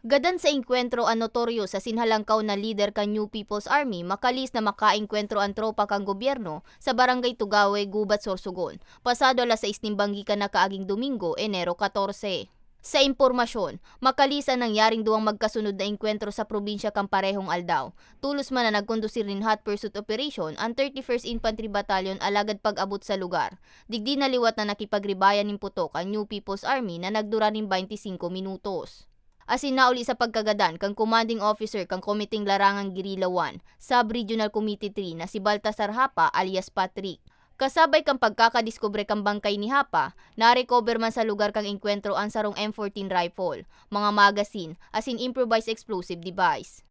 Gadan sa engkwentro ang notoryo sa sinhalangkaw na leader kan New People's Army makalis na makaengkwentro ang tropa kang gobyerno sa barangay Tugawe, Gubat, Sorsogon. Pasado alas 6 nimbanggi ka na kaaging Domingo, Enero 14. Sa impormasyon, makalis ang nangyaring duwang magkasunod na engkwentro sa probinsya kang parehong Aldao. Tulos man na nagkondusir nin hot pursuit operation ang 31st Infantry Battalion alagad pag-abot sa lugar. Digdi na liwat na nakipagribayan nin putok ang New People's Army na nagdura nin 25 minutos. Asin nauli sa pagkagadan kang commanding officer kang Komiting Larangang Guerrilla 1, Sub-Regional Committee 3 na si Baltasar Hapa alias Patrick. Kasabay kang pagkakadiskubre kang bangkay ni Hapa, na-recover man sa lugar kang engkwentro ang sarong M14 rifle, mga magazine, asin improvised explosive device.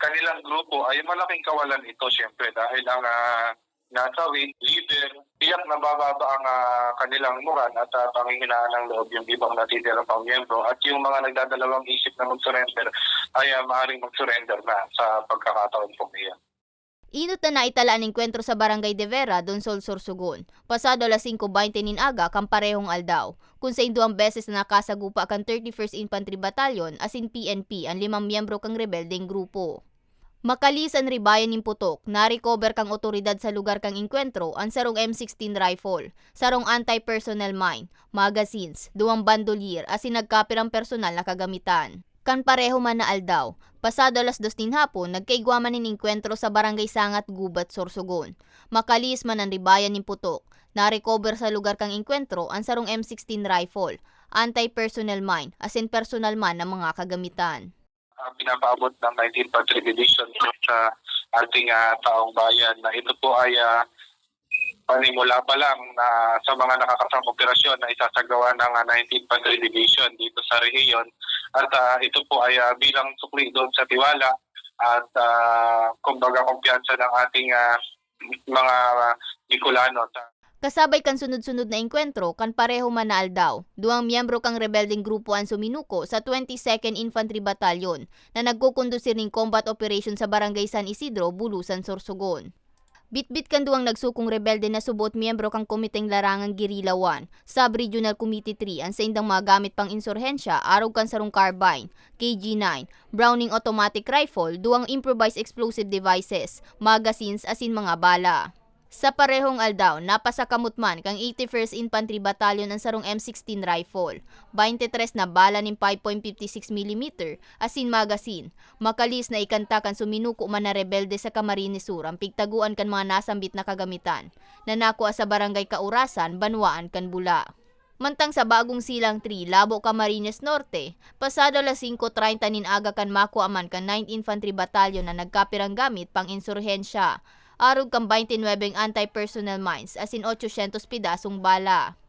kanilang grupo ay malaking kawalan ito syempre dahil ang uh, nasawi, leader, tiyak na bababa ang ah, kanilang moral at uh, panghihinaan ng loob yung ibang natitira pang miyembro at yung mga nagdadalawang isip na mag-surrender ay uh, maaaring mag-surrender na sa pagkakataon po niya. Inot na naitala ang engkwentro sa Barangay de Vera, Donsol, Sorsogon. Pasado alas 5.20 nin aga kang parehong aldaw. Kung sa induang beses na nakasagupa kang 31st Infantry Battalion asin PNP ang limang miyembro kang rebeldeng grupo. Makalis ang ribayan ning putok, na-recover kang otoridad sa lugar kang engkwentro ang sarong M16 rifle, sarong anti-personnel mine, magazines, duwang bandolier asin nagkapirang personal na kagamitan. Kan pareho man na aldaw, pasado alas dos din hapon, nagkaigwaman nin engkwentro sa barangay Sangat Gubat, Sorsogon. Makalis man ang ribayan ning putok, na-recover sa lugar kang engkwentro ang sarong M16 rifle, anti-personnel mine, asin personal man na mga kagamitan. Uh, pinapaabot ng 19th Infantry Division sa ating ah, taong bayan na ito po ay ah, panimula pa lang na sa mga nakakasang operasyon na isasagawa ng ah, 19th Infantry Division dito sa rehiyon. At ah, ito po ay ah, bilang sukli doon sa tiwala at ah, kumbaga kumpiyansa ng ating ah, mga Bicolano sa Kasabay kan sunod-sunod na engkwentro kan pareho man na aldaw. Duang miyembro kang rebelding grupo ang suminuko sa 22nd Infantry Battalion na nagkukondusir ning combat operation sa Barangay San Isidro, Bulusan, Sorsogon. Bitbit kan duwang nagsukong rebelde na subot miyembro kang Komiteng Larangang Guerrilla 1, Sub-Regional Committee 3 ang sa indang mga gamit pang insurhensya, arog kan sarong carbine, KG-9, Browning Automatic Rifle, duwang improvised explosive devices, magazines asin mga bala. Sa parehong aldaw, napasakamot man kang 81st Infantry Battalion ang sarong M16 rifle, 23 na bala ning 5.56 mm asin magazine. Makalis na ikanta kan suminuko man na rebelde sa Camarines Sur ang pigtaguan kan mga nasambit na kagamitan. Nanako sa barangay Kaurasan, Banwaan kan Bula. Mantang sa bagong silang 3, Labo Camarines Norte, pasado alas 5.30 nin aga kan makuha man kan 9th Infantry Battalion na nagkapirang gamit pang insurhensya. Arog kang 29 anti-personnel mines as in 800 pidasong bala.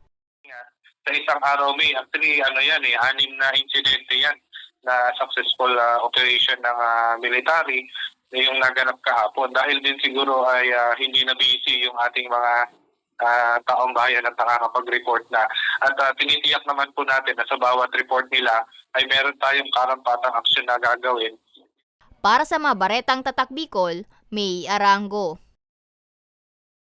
sa isang araw may actually ano yan eh anim na insidente yan na successful ah, operation ng ah, military na yung naganap kahapon dahil din siguro ay ah, hindi na busy yung ating mga ah, taong bayan at nakakapag-report na at ah, tinitiyak naman po natin na sa bawat report nila ay meron tayong karampatang aksyon na gagawin Para sa mga baretang tatak Bicol, May Arango.